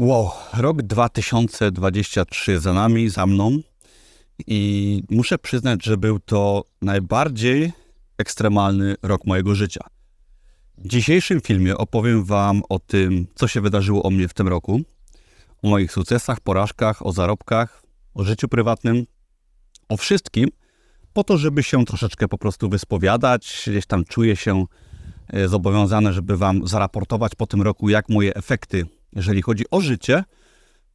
Wow, rok 2023 za nami, za mną i muszę przyznać, że był to najbardziej ekstremalny rok mojego życia. W dzisiejszym filmie opowiem Wam o tym, co się wydarzyło o mnie w tym roku, o moich sukcesach, porażkach, o zarobkach, o życiu prywatnym, o wszystkim, po to, żeby się troszeczkę po prostu wyspowiadać. Gdzieś tam czuję się e, zobowiązany, żeby Wam zaraportować po tym roku, jak moje efekty, jeżeli chodzi o życie,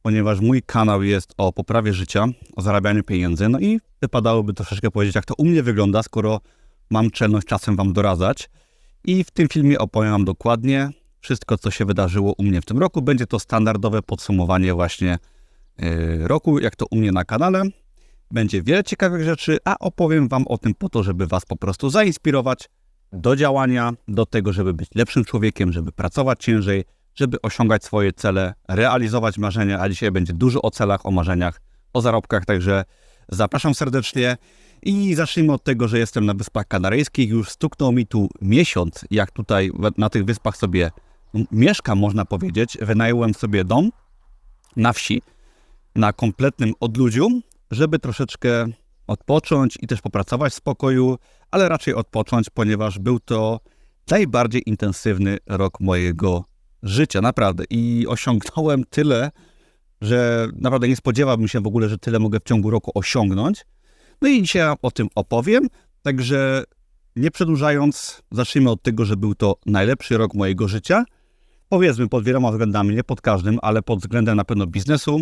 ponieważ mój kanał jest o poprawie życia, o zarabianiu pieniędzy. No i wypadałoby troszeczkę powiedzieć, jak to u mnie wygląda, skoro mam czelność czasem Wam doradzać. I w tym filmie opowiem Wam dokładnie wszystko, co się wydarzyło u mnie w tym roku. Będzie to standardowe podsumowanie właśnie yy, roku, jak to u mnie na kanale. Będzie wiele ciekawych rzeczy, a opowiem Wam o tym po to, żeby Was po prostu zainspirować do działania, do tego, żeby być lepszym człowiekiem, żeby pracować ciężej, żeby osiągać swoje cele, realizować marzenia, a dzisiaj będzie dużo o celach, o marzeniach, o zarobkach, także zapraszam serdecznie i zacznijmy od tego, że jestem na Wyspach Kanaryjskich, już stuknął mi tu miesiąc, jak tutaj na tych wyspach sobie mieszkam, można powiedzieć, wynająłem sobie dom na wsi, na kompletnym odludziu, żeby troszeczkę odpocząć i też popracować w spokoju, ale raczej odpocząć, ponieważ był to najbardziej intensywny rok mojego życia, naprawdę. I osiągnąłem tyle, że naprawdę nie spodziewałbym się w ogóle, że tyle mogę w ciągu roku osiągnąć. No i dzisiaj o tym opowiem. Także nie przedłużając, zacznijmy od tego, że był to najlepszy rok mojego życia. Powiedzmy pod wieloma względami, nie pod każdym, ale pod względem na pewno biznesu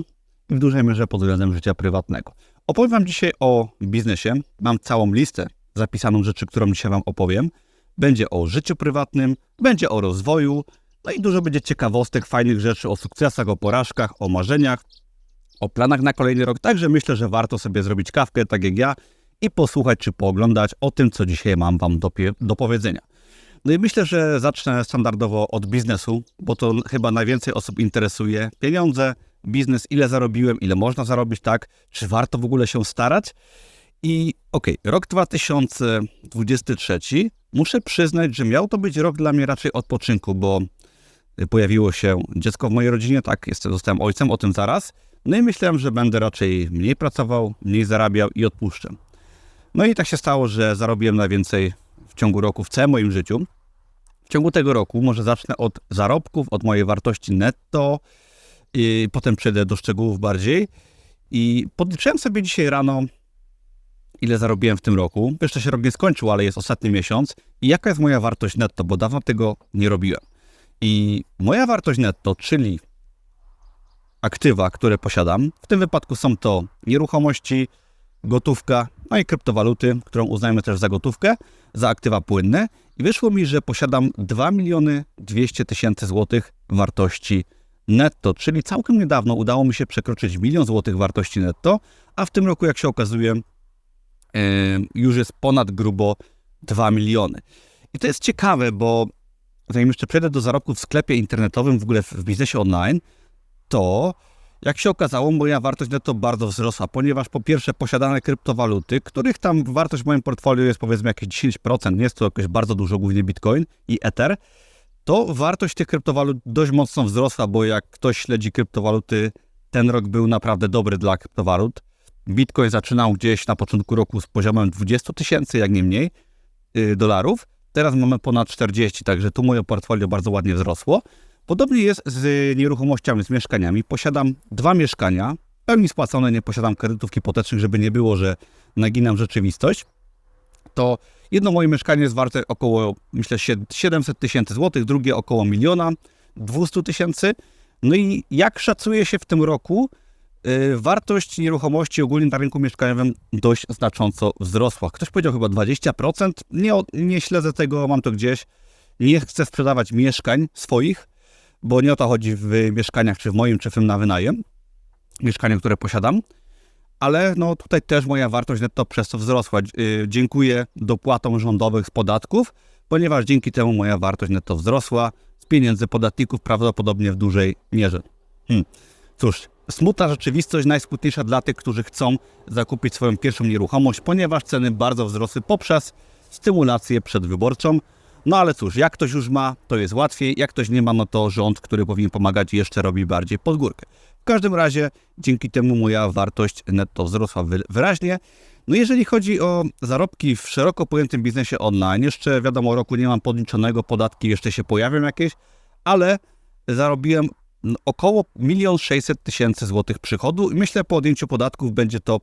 i w dużej mierze pod względem życia prywatnego. Opowiem Wam dzisiaj o biznesie. Mam całą listę zapisaną rzeczy, którą dzisiaj Wam opowiem. Będzie o życiu prywatnym, będzie o rozwoju, no i dużo będzie ciekawostek, fajnych rzeczy o sukcesach, o porażkach, o marzeniach, o planach na kolejny rok. Także myślę, że warto sobie zrobić kawkę, tak jak ja, i posłuchać czy pooglądać o tym, co dzisiaj mam Wam do, do powiedzenia. No i myślę, że zacznę standardowo od biznesu, bo to chyba najwięcej osób interesuje. Pieniądze, biznes, ile zarobiłem, ile można zarobić, tak? Czy warto w ogóle się starać? I okej, okay, rok 2023 muszę przyznać, że miał to być rok dla mnie raczej odpoczynku, bo pojawiło się dziecko w mojej rodzinie, tak, jestem, zostałem ojcem, o tym zaraz. No i myślałem, że będę raczej mniej pracował, mniej zarabiał i odpuszczę. No i tak się stało, że zarobiłem najwięcej w ciągu roku w całym moim życiu. W ciągu tego roku może zacznę od zarobków, od mojej wartości netto, i potem przejdę do szczegółów bardziej. I podliczyłem sobie dzisiaj rano, ile zarobiłem w tym roku. Jeszcze się rok nie skończył, ale jest ostatni miesiąc. I jaka jest moja wartość netto, bo dawno tego nie robiłem. I moja wartość netto, czyli aktywa, które posiadam, w tym wypadku są to nieruchomości, gotówka, no i kryptowaluty, którą uznajemy też za gotówkę, za aktywa płynne. I wyszło mi, że posiadam 2 miliony 200 tysięcy złotych wartości netto, czyli całkiem niedawno udało mi się przekroczyć milion złotych wartości netto, a w tym roku, jak się okazuje, już jest ponad grubo 2 miliony. I to jest ciekawe, bo zanim jeszcze przejdę do zarobków w sklepie internetowym, w ogóle w biznesie online, to jak się okazało, moja wartość netto bardzo wzrosła, ponieważ po pierwsze posiadane kryptowaluty, których tam wartość w moim portfolio jest powiedzmy jakieś 10%, nie jest to jakoś bardzo dużo, głównie Bitcoin i Ether, to wartość tych kryptowalut dość mocno wzrosła, bo jak ktoś śledzi kryptowaluty, ten rok był naprawdę dobry dla kryptowalut. Bitcoin zaczynał gdzieś na początku roku z poziomem 20 tysięcy, jak nie mniej, yy, dolarów. Teraz mamy ponad 40, także tu moje portfolio bardzo ładnie wzrosło. Podobnie jest z nieruchomościami, z mieszkaniami. Posiadam dwa mieszkania, pełni spłacone, nie posiadam kredytów hipotecznych, żeby nie było, że naginam rzeczywistość. To jedno moje mieszkanie jest warte około, myślę, 700 tysięcy złotych, drugie około miliona 200 tysięcy. No i jak szacuje się w tym roku, wartość nieruchomości ogólnie na rynku mieszkaniowym dość znacząco wzrosła. Ktoś powiedział chyba 20%. Nie, nie śledzę tego, mam to gdzieś. Nie chcę sprzedawać mieszkań swoich, bo nie o to chodzi w mieszkaniach, czy w moim, czy w tym na wynajem, mieszkaniu, które posiadam, ale no tutaj też moja wartość netto przez to wzrosła. Y, dziękuję dopłatom rządowych z podatków, ponieważ dzięki temu moja wartość netto wzrosła z pieniędzy podatników prawdopodobnie w dużej mierze. Hmm. Cóż, smutna rzeczywistość, najsmutniejsza dla tych, którzy chcą zakupić swoją pierwszą nieruchomość, ponieważ ceny bardzo wzrosły poprzez stymulację przedwyborczą, No ale cóż, jak ktoś już ma, to jest łatwiej, jak ktoś nie ma, no to rząd, który powinien pomagać, jeszcze robi bardziej pod górkę. W każdym razie dzięki temu moja wartość netto wzrosła wyraźnie. No jeżeli chodzi o zarobki w szeroko pojętym biznesie online, jeszcze wiadomo, roku nie mam podliczonego, podatki jeszcze się pojawią jakieś, ale zarobiłem około 1 600 tysięcy złotych przychodu i myślę po odjęciu podatków będzie to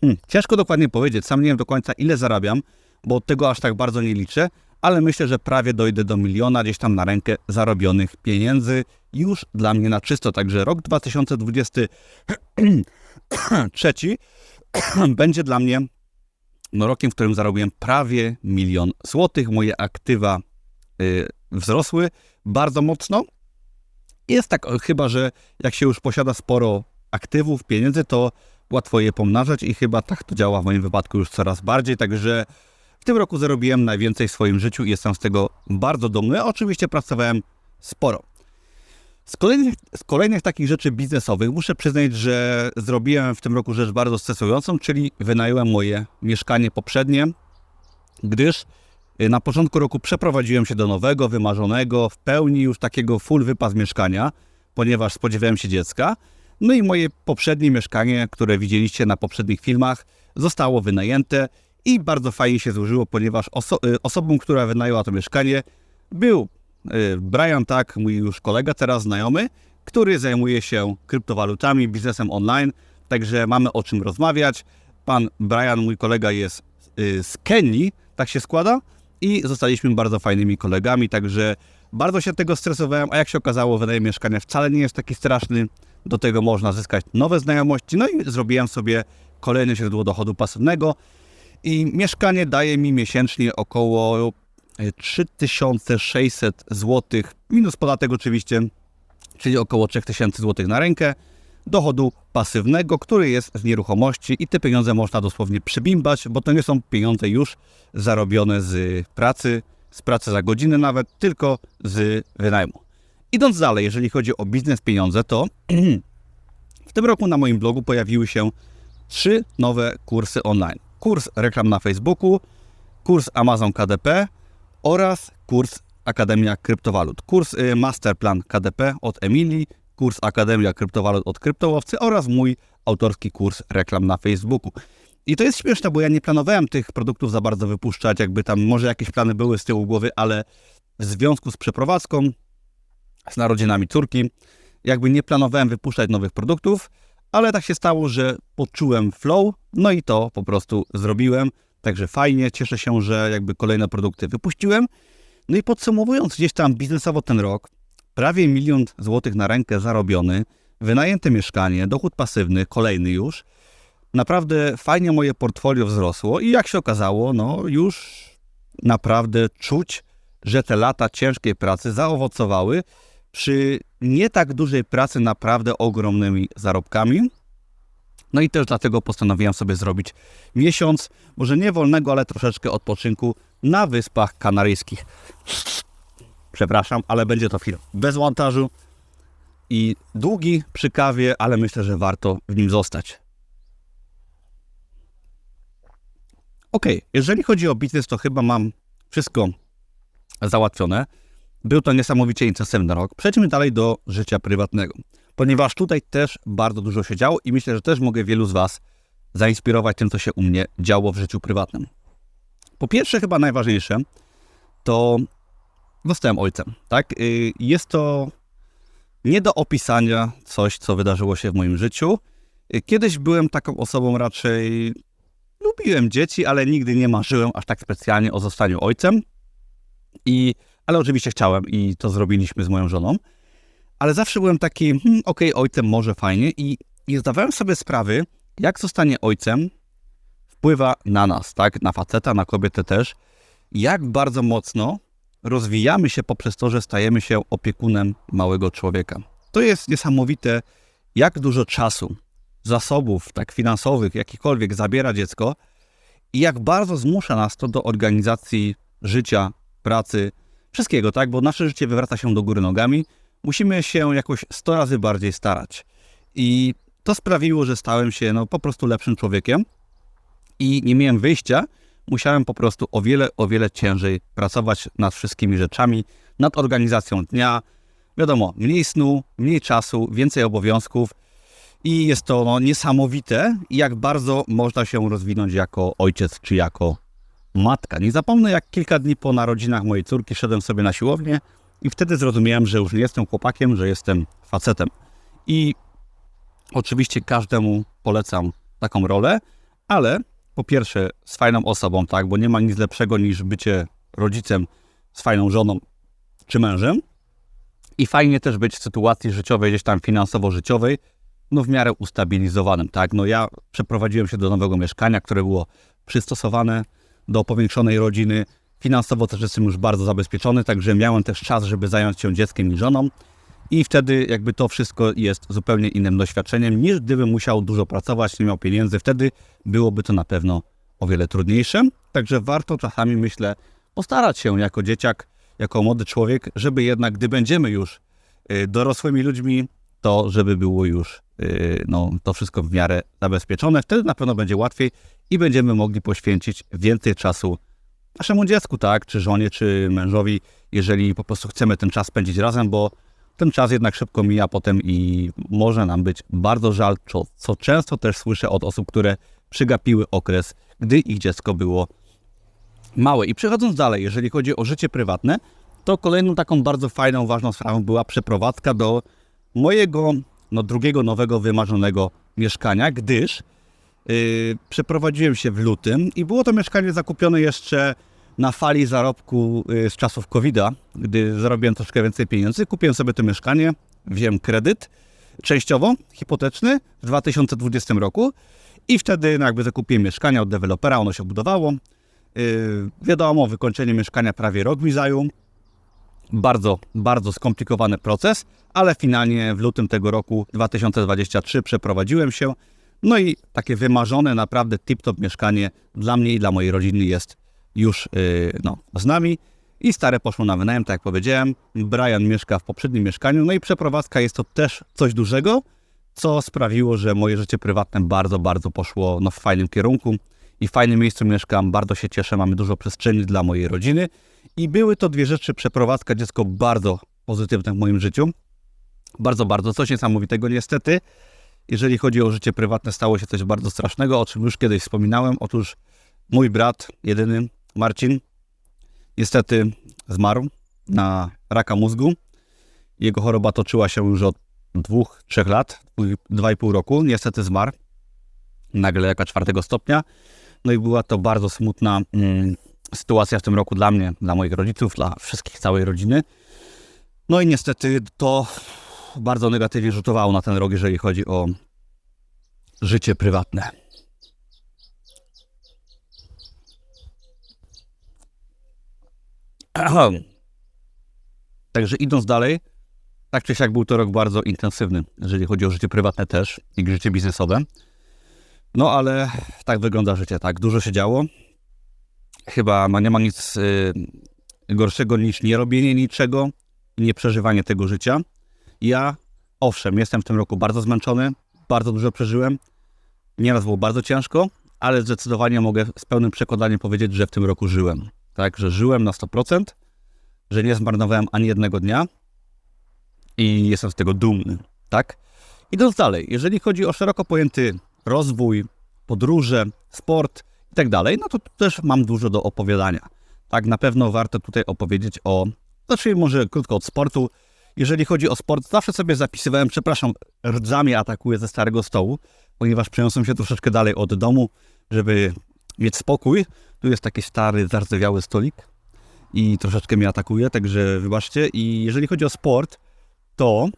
hmm, ciężko dokładnie powiedzieć, sam nie wiem do końca ile zarabiam, bo tego aż tak bardzo nie liczę, ale myślę, że prawie dojdę do miliona gdzieś tam na rękę zarobionych pieniędzy już dla mnie na czysto. Także rok 2023 będzie dla mnie no, rokiem, w którym zarobiłem prawie milion złotych. Moje aktywa y, wzrosły bardzo mocno. Jest tak chyba, że jak się już posiada sporo aktywów, pieniędzy, to łatwo je pomnażać i chyba tak to działa w moim wypadku już coraz bardziej. Także w tym roku zarobiłem najwięcej w swoim życiu i jestem z tego bardzo dumny. Oczywiście pracowałem sporo. Z kolejnych, z kolejnych takich rzeczy biznesowych muszę przyznać, że zrobiłem w tym roku rzecz bardzo stresującą, czyli wynająłem moje mieszkanie poprzednie, gdyż na początku roku przeprowadziłem się do nowego, wymarzonego, w pełni już takiego full wypas mieszkania, ponieważ spodziewałem się dziecka. No i moje poprzednie mieszkanie, które widzieliście na poprzednich filmach, zostało wynajęte i bardzo fajnie się złożyło, ponieważ oso y, osobą, która wynajęła to mieszkanie, był y, Brian Tak, mój już kolega, teraz znajomy, który zajmuje się kryptowalutami, biznesem online, także mamy o czym rozmawiać. Pan Brian, mój kolega, jest y, z Kenii, tak się składa, i zostaliśmy bardzo fajnymi kolegami, także bardzo się tego stresowałem, a jak się okazało, wynajem mieszkania wcale nie jest taki straszny. Do tego można zyskać nowe znajomości, no i zrobiłem sobie kolejne źródło dochodu pasywnego. I mieszkanie daje mi miesięcznie około 3600 e, zł, minus podatek oczywiście, czyli około 3000 zł na rękę dochodu pasywnego, który jest z nieruchomości i te pieniądze można dosłownie przybimbać, bo to nie są pieniądze już zarobione z pracy, z pracy za godzinę nawet, tylko z wynajmu. Idąc dalej, jeżeli chodzi o biznes pieniądze, to w tym roku na moim blogu pojawiły się trzy nowe kursy online kurs reklam na Facebooku, kurs Amazon KDP oraz kurs Akademia Kryptowalut. Kurs y, Masterplan KDP od Emilii, kurs Akademia Kryptowalut od Kryptołowcy oraz mój autorski kurs reklam na Facebooku. I to jest śmieszne, bo ja nie planowałem tych produktów za bardzo wypuszczać, jakby tam może jakieś plany były z tyłu głowy, ale w związku z przeprowadzką, z narodzinami córki, jakby nie planowałem wypuszczać nowych produktów, ale tak się stało, że poczułem flow, no i to po prostu zrobiłem. Także fajnie, cieszę się, że jakby kolejne produkty wypuściłem. No i podsumowując gdzieś tam biznesowo ten rok, prawie milion złotych na rękę zarobiony, wynajęte mieszkanie, dochód pasywny, kolejny już. Naprawdę fajnie moje portfolio wzrosło i jak się okazało, no już naprawdę czuć, że te lata ciężkiej pracy zaowocowały przy nie tak dużej pracy naprawdę ogromnymi zarobkami. No i też dlatego postanowiłem sobie zrobić miesiąc, może nie wolnego, ale troszeczkę odpoczynku na Wyspach Kanaryjskich. Przepraszam, ale będzie to film bez montażu i długi przy kawie, ale myślę, że warto w nim zostać. Ok, jeżeli chodzi o biznes, to chyba mam wszystko załatwione. Był to niesamowicie intensywny rok. Przejdźmy dalej do życia prywatnego, ponieważ tutaj też bardzo dużo się działo i myślę, że też mogę wielu z Was zainspirować tym, co się u mnie działo w życiu prywatnym. Po pierwsze, chyba najważniejsze, to zostałem ojcem. Tak? Y, jest to nie do opisania coś, co wydarzyło się w moim życiu. Y, kiedyś byłem taką osobą raczej. Lubiłem dzieci, ale nigdy nie marzyłem aż tak specjalnie o zostaniu ojcem. I ale oczywiście chciałem i to zrobiliśmy z moją żoną. Ale zawsze byłem taki, hmm, okej, okay, ojcem może fajnie i nie zdawałem sobie sprawy, jak zostanie ojcem wpływa na nas, tak? Na faceta, na kobietę też. Jak bardzo mocno rozwijamy się poprzez to, że stajemy się opiekunem małego człowieka. To jest niesamowite, jak dużo czasu, zasobów, tak finansowych, jakikolwiek zabiera dziecko i jak bardzo zmusza nas to do organizacji życia, pracy, wszystkiego, tak? Bo nasze życie wywraca się do góry nogami. Musimy się jakoś 100 razy bardziej starać. I to sprawiło, że stałem się no, po prostu lepszym człowiekiem i nie miałem wyjścia, musiałem po prostu o wiele, o wiele ciężej pracować nad wszystkimi rzeczami, nad organizacją dnia. Wiadomo, mniej snu, mniej czasu, więcej obowiązków i jest to no, niesamowite, jak bardzo można się rozwinąć jako ojciec czy jako matka. Nie zapomnę, jak kilka dni po narodzinach mojej córki szedłem sobie na siłownię i wtedy zrozumiałem, że już nie jestem chłopakiem, że jestem facetem. I oczywiście każdemu polecam taką rolę, ale po pierwsze z fajną osobą, tak, bo nie ma nic lepszego niż bycie rodzicem z fajną żoną czy mężem. I fajnie też być w sytuacji życiowej, gdzieś tam finansowo-życiowej, no w miarę ustabilizowanym, tak. No ja przeprowadziłem się do nowego mieszkania, które było przystosowane do powiększonej rodziny. Finansowo też jestem już bardzo zabezpieczony, także miałem też czas, żeby zająć się dzieckiem i żoną. I wtedy jakby to wszystko jest zupełnie innym doświadczeniem, niż gdybym musiał dużo pracować, nie miał pieniędzy. Wtedy byłoby to na pewno o wiele trudniejsze. Także warto czasami, myślę, postarać się jako dzieciak, jako młody człowiek, żeby jednak, gdy będziemy już y, dorosłymi ludźmi, to żeby było już y, no, to wszystko w miarę zabezpieczone. Wtedy na pewno będzie łatwiej i będziemy mogli poświęcić więcej czasu naszemu dziecku, tak, czy żonie, czy mężowi, jeżeli po prostu chcemy ten czas spędzić razem, bo ten czas jednak szybko mija potem i może nam być bardzo żal, co, często też słyszę od osób, które przygapiły okres, gdy ich dziecko było małe. I przechodząc dalej, jeżeli chodzi o życie prywatne, to kolejną taką bardzo fajną, ważną sprawą była przeprowadzka do mojego no, drugiego nowego, wymarzonego mieszkania, gdyż yy, przeprowadziłem się w lutym i było to mieszkanie zakupione jeszcze na fali zarobku yy, z czasów COVID-a, gdy zarobiłem troszkę więcej pieniędzy. Kupiłem sobie to mieszkanie, wziąłem kredyt częściowo hipoteczny w 2020 roku i wtedy no, jakby zakupiłem mieszkanie od dewelopera, ono się budowało. Yy, wiadomo, wykończenie mieszkania prawie rok mi zajął. Bardzo, bardzo skomplikowany proces, ale finalnie w lutym tego roku 2023 przeprowadziłem się. No i takie wymarzone, naprawdę tip-top mieszkanie dla mnie i dla mojej rodziny jest już yy, no, z nami. I stare poszło na wynajem, tak jak powiedziałem. Brian mieszka w poprzednim mieszkaniu, no i przeprowadzka jest to też coś dużego, co sprawiło, że moje życie prywatne bardzo, bardzo poszło no, w fajnym kierunku i w fajnym miejscu mieszkam. Bardzo się cieszę, mamy dużo przestrzeni dla mojej rodziny. I były to dwie rzeczy, przeprowadzka, dziecko bardzo pozytywne w moim życiu. Bardzo, bardzo. Coś niesamowitego niestety. Jeżeli chodzi o życie prywatne, stało się coś bardzo strasznego, o czym już kiedyś wspominałem. Otóż mój brat, jedyny, Marcin, niestety zmarł na raka mózgu. Jego choroba toczyła się już od dwóch, trzech lat, dwa i pół roku. Niestety zmarł nagle jaka czwartego stopnia. No i była to bardzo smutna mm, sytuacja w tym roku dla mnie, dla moich rodziców, dla wszystkich, całej rodziny. No i niestety to bardzo negatywnie rzutowało na ten rok, jeżeli chodzi o życie prywatne. Także idąc dalej, tak czy siak był to rok bardzo intensywny, jeżeli chodzi o życie prywatne też i życie biznesowe. No ale tak wygląda życie, tak. Dużo się działo. Chyba nie ma nic y, gorszego niż nie robienie niczego i nie przeżywanie tego życia. Ja, owszem, jestem w tym roku bardzo zmęczony, bardzo dużo przeżyłem. Nieraz było bardzo ciężko, ale zdecydowanie mogę z pełnym przekonaniem powiedzieć, że w tym roku żyłem. Tak, że żyłem na 100%, że nie zmarnowałem ani jednego dnia i jestem z tego dumny, tak? Idąc dalej, jeżeli chodzi o szeroko pojęty rozwój, podróże, sport i tak dalej, no to też mam dużo do opowiadania. Tak, na pewno warto tutaj opowiedzieć o, znaczy może krótko od sportu. Jeżeli chodzi o sport, zawsze sobie zapisywałem, przepraszam, rdzami atakuję ze starego stołu, ponieważ przeniosłem się troszeczkę dalej od domu, żeby mieć spokój. Tu jest taki stary, zardzewiały stolik i troszeczkę mnie atakuje, także wybaczcie. I jeżeli chodzi o sport, to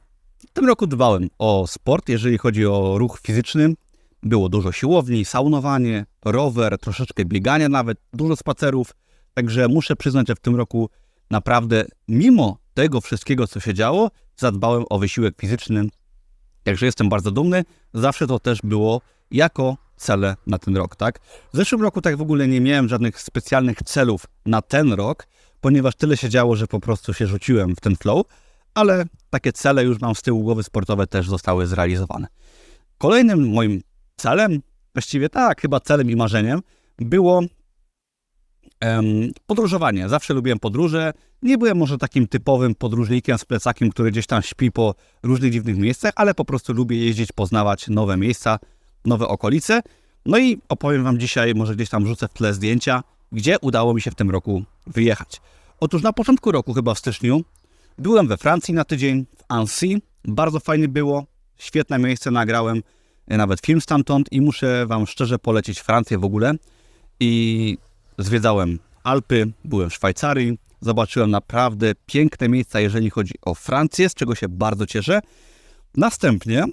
w tym roku dbałem o sport, jeżeli chodzi o ruch fizyczny, było dużo siłowni, saunowanie, rower, troszeczkę biegania nawet, dużo spacerów. Także muszę przyznać, że w tym roku naprawdę, mimo tego wszystkiego, co się działo, zadbałem o wysiłek fizyczny. Także jestem bardzo dumny. Zawsze to też było jako cele na ten rok, tak? W zeszłym roku tak w ogóle nie miałem żadnych specjalnych celów na ten rok, ponieważ tyle się działo, że po prostu się rzuciłem w ten flow, ale takie cele już mam z tyłu głowy sportowe też zostały zrealizowane. Kolejnym moim celem, właściwie tak, chyba celem i marzeniem, było podróżowanie. Zawsze lubiłem podróże. Nie byłem może takim typowym podróżnikiem z plecakiem, który gdzieś tam śpi po różnych dziwnych miejscach, ale po prostu lubię jeździć, poznawać nowe miejsca, nowe okolice. No i opowiem Wam dzisiaj, może gdzieś tam rzucę w tle zdjęcia, gdzie udało mi się w tym roku wyjechać. Otóż na początku roku, chyba w styczniu, byłem we Francji na tydzień, w Annecy. Bardzo fajnie było, świetne miejsce, nagrałem e, nawet film stamtąd i muszę Wam szczerze polecić Francję w ogóle. I zwiedzałem Alpy, byłem w Szwajcarii, zobaczyłem naprawdę piękne miejsca, jeżeli chodzi o Francję, z czego się bardzo cieszę. Następnie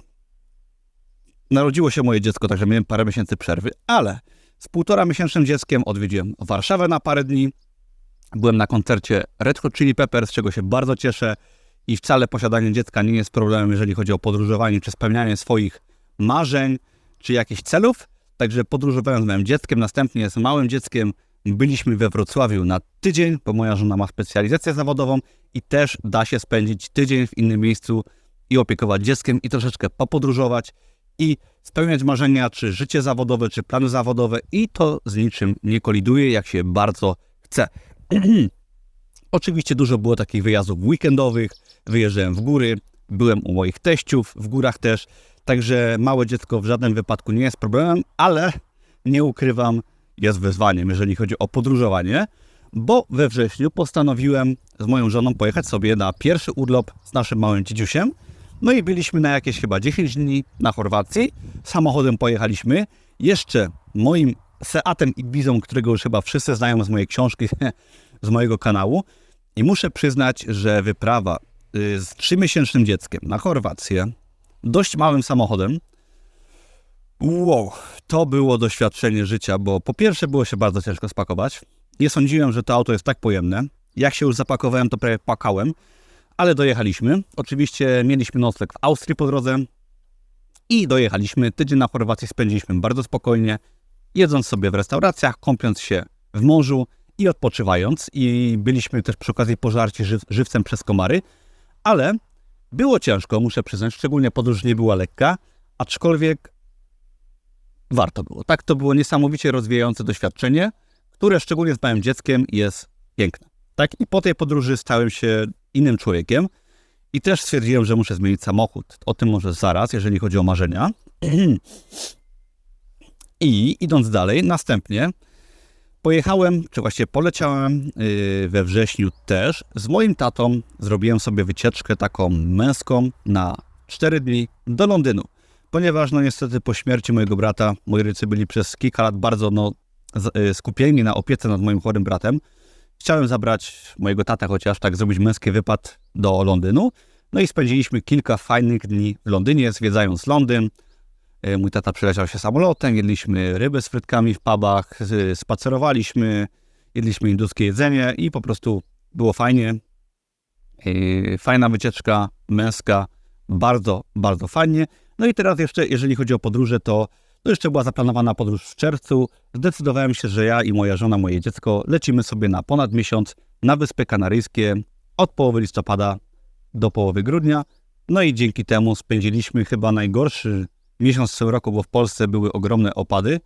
narodziło się moje dziecko, także miałem parę miesięcy przerwy, ale z półtora miesięcznym dzieckiem odwiedziłem Warszawę na parę dni. Byłem na koncercie Red Hot Chili Peppers, z czego się bardzo cieszę i wcale posiadanie dziecka nie jest problemem, jeżeli chodzi o podróżowanie czy spełnianie swoich marzeń czy jakichś celów. Także podróżowałem z moim dzieckiem, następnie z małym dzieckiem byliśmy we Wrocławiu na tydzień, bo moja żona ma specjalizację zawodową i też da się spędzić tydzień w innym miejscu i opiekować dzieckiem i troszeczkę popodróżować i spełniać marzenia, czy życie zawodowe, czy plany zawodowe i to z niczym nie koliduje, jak się bardzo chce. Oczywiście dużo było takich wyjazdów weekendowych, wyjeżdżałem w góry, byłem u moich teściów w górach też, także małe dziecko w żadnym wypadku nie jest problemem, ale nie ukrywam, jest wyzwaniem, jeżeli chodzi o podróżowanie, bo we wrześniu postanowiłem z moją żoną pojechać sobie na pierwszy urlop z naszym małym dzidziusiem. No i byliśmy na jakieś chyba 10 dni na Chorwacji. Samochodem pojechaliśmy. Jeszcze moim Seatem Ibizą, którego już chyba wszyscy znają z mojej książki, z mojego kanału. I muszę przyznać, że wyprawa y, z trzymiesięcznym dzieckiem na Chorwację, dość małym samochodem, Wow, to było doświadczenie życia, bo po pierwsze było się bardzo ciężko spakować. Nie sądziłem, że to auto jest tak pojemne. Jak się już zapakowałem, to prawie płakałem, ale dojechaliśmy. Oczywiście mieliśmy nocleg w Austrii po drodze i dojechaliśmy. Tydzień na Chorwacji spędziliśmy bardzo spokojnie, jedząc sobie w restauracjach, kąpiąc się w morzu i odpoczywając. I byliśmy też przy okazji pożarci żyw żywcem przez komary, ale było ciężko, muszę przyznać, szczególnie podróż nie była lekka, aczkolwiek warto było. Tak, to było niesamowicie rozwijające doświadczenie, które szczególnie z małym dzieckiem jest piękne. Tak, i po tej podróży stałem się innym człowiekiem i też stwierdziłem, że muszę zmienić samochód. O tym może zaraz, jeżeli chodzi o marzenia. I idąc dalej, następnie pojechałem, czy właściwie poleciałem yy, we wrześniu też. Z moim tatą zrobiłem sobie wycieczkę taką męską na 4 dni do Londynu ponieważ no niestety po śmierci mojego brata moi rodzice byli przez kilka lat bardzo no, e, skupieni na opiece nad moim chorym bratem. Chciałem zabrać mojego tata chociaż tak zrobić męski wypad do Londynu. No i spędziliśmy kilka fajnych dni w Londynie, zwiedzając Londyn. E, mój tata przyleciał się samolotem, jedliśmy ryby z frytkami w pubach, spacerowaliśmy, jedliśmy induskie jedzenie i po prostu było fajnie. Fajna wycieczka męska, bardzo, bardzo fajnie. No i teraz jeszcze, jeżeli chodzi o podróże, to, to jeszcze była zaplanowana podróż w czerwcu. Zdecydowałem się, że ja i moja żona, moje dziecko lecimy sobie na ponad miesiąc na Wyspy Kanaryjskie od połowy listopada do połowy grudnia. No i dzięki temu spędziliśmy chyba najgorszy miesiąc w tym roku, bo w Polsce były ogromne opady.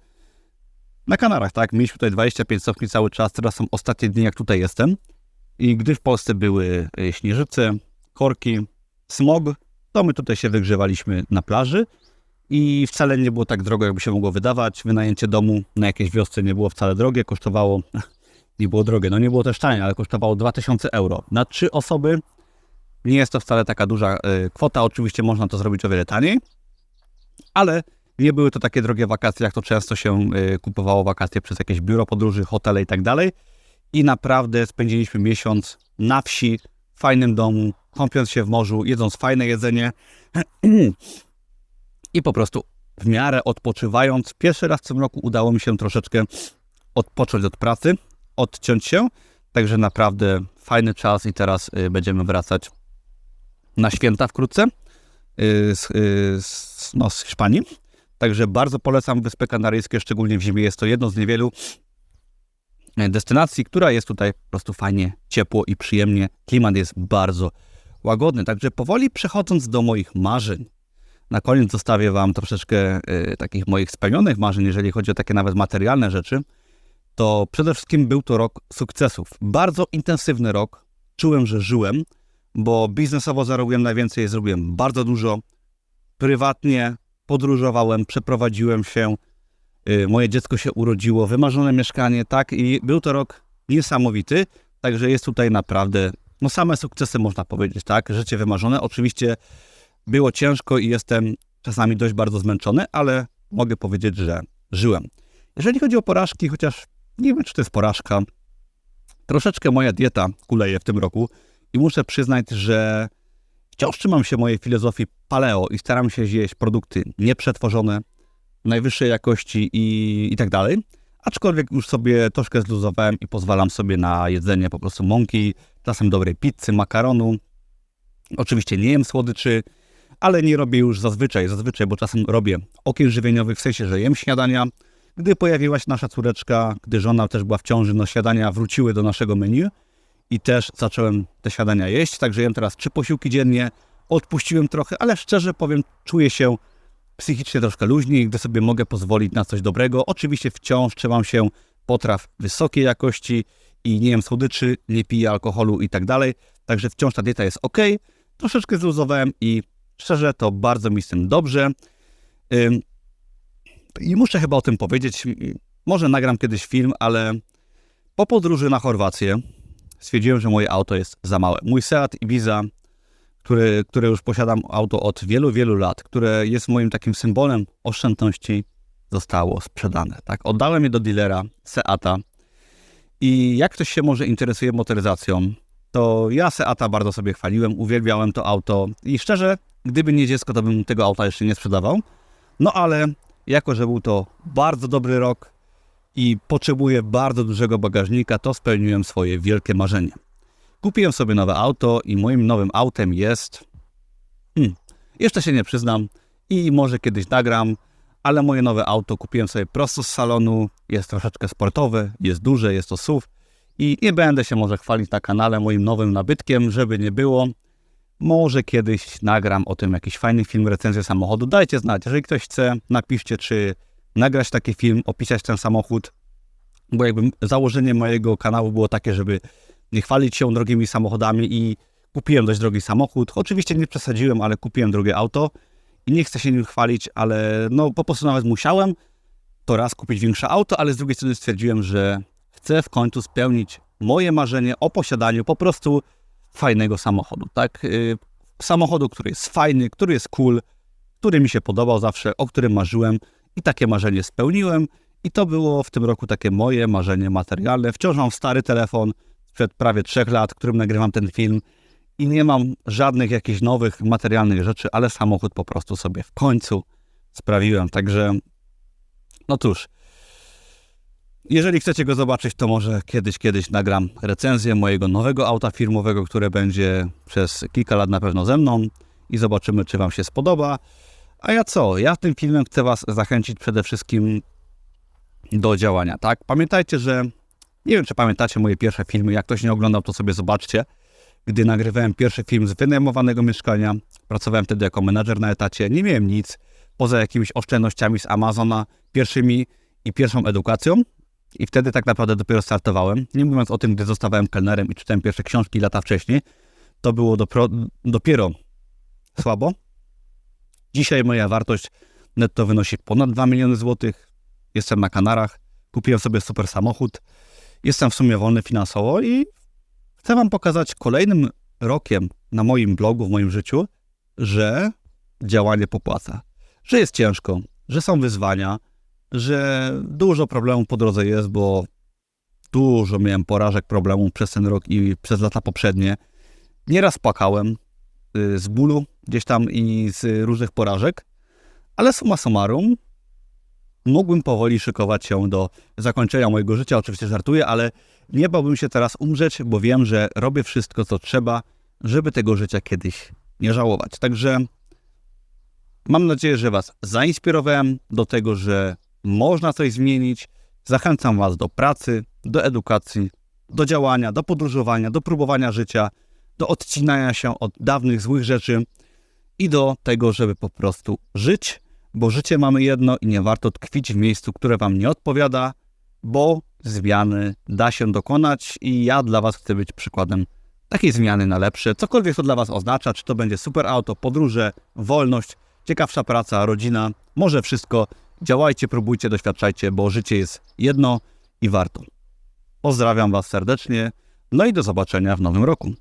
Na Kanarach, tak? Mieliśmy tutaj 25 stopni cały czas, teraz są ostatnie dni, jak tutaj jestem. I gdy w Polsce były e, śnieżyce, korki, smog, my tutaj się wygrzewaliśmy na plaży i wcale nie było tak drogo, jakby się mogło wydawać. Wynajęcie domu na jakiejś wiosce nie było wcale drogie, kosztowało, nie było drogie, no nie było też tanie, ale kosztowało 2000 euro. Na trzy osoby nie jest to wcale taka duża y, kwota, oczywiście można to zrobić o wiele taniej, ale nie były to takie drogie wakacje, jak to często się y, kupowało wakacje przez jakieś biuro podróży, hotele i tak dalej. I naprawdę spędziliśmy miesiąc na wsi, fajnym domu, kąpiąc się w morzu, jedząc fajne jedzenie i po prostu w miarę odpoczywając. Pierwszy raz w tym roku udało mi się troszeczkę odpocząć od pracy, odciąć się, także naprawdę fajny czas i teraz y, będziemy wracać na święta wkrótce y, z, y, z, no, z Hiszpanii. Także bardzo polecam Wyspy Kanaryjskie, szczególnie w zimie. Jest to jedno z niewielu destynacji, która jest tutaj po prostu fajnie, ciepło i przyjemnie. Klimat jest bardzo łagodny. Także powoli przechodząc do moich marzeń, na koniec zostawię Wam troszeczkę y, takich moich spełnionych marzeń, jeżeli chodzi o takie nawet materialne rzeczy. to przede wszystkim był to rok sukcesów. Bardzo intensywny rok. Czułem, że żyłem, bo biznesowo zarobiłem najwięcej, zrobiłem bardzo dużo. Prywatnie podróżowałem, przeprowadziłem się, moje dziecko się urodziło, wymarzone mieszkanie, tak, i był to rok niesamowity, także jest tutaj naprawdę, no same sukcesy można powiedzieć, tak, życie wymarzone. Oczywiście było ciężko i jestem czasami dość bardzo zmęczony, ale mogę powiedzieć, że żyłem. Jeżeli chodzi o porażki, chociaż nie wiem, czy to jest porażka, troszeczkę moja dieta kuleje w tym roku i muszę przyznać, że wciąż trzymam się mojej filozofii paleo i staram się zjeść produkty nieprzetworzone, najwyższej jakości i, i tak dalej. Aczkolwiek już sobie troszkę zluzowałem i pozwalam sobie na jedzenie po prostu mąki, czasem dobrej pizzy, makaronu. Oczywiście nie jem słodyczy, ale nie robię już zazwyczaj, zazwyczaj, bo czasem robię okien żywieniowych, w sensie, że jem śniadania. Gdy pojawiła się nasza córeczka, gdy żona też była w ciąży, no śniadania wróciły do naszego menu i też zacząłem te śniadania jeść, także jem teraz trzy posiłki dziennie, odpuściłem trochę, ale szczerze powiem, czuję się psychicznie troszkę luźniej, gdy sobie mogę pozwolić na coś dobrego. Oczywiście wciąż trzymam się potraw wysokiej jakości i nie jem słodyczy, nie piję alkoholu i tak dalej, także wciąż ta dieta jest ok. Troszeczkę zluzowałem i szczerze to bardzo mi z tym dobrze. I muszę chyba o tym powiedzieć. Może nagram kiedyś film, ale po podróży na Chorwację stwierdziłem, że moje auto jest za małe. Mój Seat Ibiza, który, które już posiadam auto od wielu, wielu lat, które jest moim takim symbolem oszczędności, zostało sprzedane. Tak? Oddałem je do dealera Seata i jak ktoś się może interesuje motoryzacją, to ja Seata bardzo sobie chwaliłem, uwielbiałem to auto i szczerze, gdyby nie dziecko, to bym tego auta jeszcze nie sprzedawał. No ale jako, że był to bardzo dobry rok i potrzebuję bardzo dużego bagażnika, to spełniłem swoje wielkie marzenie. Kupiłem sobie nowe auto i moim nowym autem jest... Hmm, jeszcze się nie przyznam i może kiedyś nagram, ale moje nowe auto kupiłem sobie prosto z salonu, jest troszeczkę sportowe, jest duże, jest to SUV i nie będę się może chwalić na kanale moim nowym nabytkiem, żeby nie było. Może kiedyś nagram o tym jakiś fajny film, recenzję samochodu. Dajcie znać, jeżeli ktoś chce, napiszcie, czy nagrać taki film, opisać ten samochód, bo jakby założenie mojego kanału było takie, żeby nie chwalić się drogimi samochodami i kupiłem dość drogi samochód. Oczywiście nie przesadziłem, ale kupiłem drugie auto i nie chcę się nim chwalić, ale no po prostu nawet musiałem to raz kupić większe auto, ale z drugiej strony stwierdziłem, że chcę w końcu spełnić moje marzenie o posiadaniu po prostu fajnego samochodu, tak? Y, samochodu, który jest fajny, który jest cool, który mi się podobał zawsze, o którym marzyłem i takie marzenie spełniłem. I to było w tym roku takie moje marzenie materialne. Wciąż mam stary telefon sprzed prawie trzech lat, którym nagrywam ten film i nie mam żadnych jakichś nowych materialnych rzeczy, ale samochód po prostu sobie w końcu sprawiłem. Także, no cóż, jeżeli chcecie go zobaczyć, to może kiedyś, kiedyś nagram recenzję mojego nowego auta firmowego, które będzie przez kilka lat na pewno ze mną i zobaczymy, czy Wam się spodoba. A ja co? Ja tym filmem chcę Was zachęcić przede wszystkim do działania, tak? Pamiętajcie, że nie wiem, czy pamiętacie moje pierwsze filmy. Jak ktoś nie oglądał, to sobie zobaczcie. Gdy nagrywałem pierwszy film z wynajmowanego mieszkania, pracowałem wtedy jako menadżer na etacie, nie miałem nic poza jakimiś oszczędnościami z Amazona, pierwszymi i pierwszą edukacją. I wtedy tak naprawdę dopiero startowałem. Nie mówiąc o tym, gdy zostawałem kelnerem i czytałem pierwsze książki lata wcześniej, to było dopiero słabo. Dzisiaj moja wartość netto wynosi ponad 2 miliony złotych. Jestem na Kanarach, kupiłem sobie super samochód. Jestem w sumie wolny finansowo i chcę Wam pokazać kolejnym rokiem na moim blogu, w moim życiu, że działanie popłaca. Że jest ciężko, że są wyzwania, że dużo problemów po drodze jest, bo dużo miałem porażek, problemów przez ten rok i przez lata poprzednie. Nieraz płakałem y, z bólu gdzieś tam i z różnych porażek, ale summa summarum mógłbym powoli szykować się do zakończenia mojego życia. Oczywiście żartuję, ale nie bałbym się teraz umrzeć, bo wiem, że robię wszystko, co trzeba, żeby tego życia kiedyś nie żałować. Także mam nadzieję, że Was zainspirowałem do tego, że można coś zmienić. Zachęcam Was do pracy, do edukacji, do działania, do podróżowania, do próbowania życia, do odcinania się od dawnych złych rzeczy i do tego, żeby po prostu żyć, bo życie mamy jedno i nie warto tkwić w miejscu, które Wam nie odpowiada, bo zmiany da się dokonać i ja dla Was chcę być przykładem takiej zmiany na lepsze. Cokolwiek to dla Was oznacza, czy to będzie super auto, podróże, wolność, ciekawsza praca, rodzina, może wszystko. Działajcie, próbujcie, doświadczajcie, bo życie jest jedno i warto. Pozdrawiam Was serdecznie, no i do zobaczenia w nowym roku.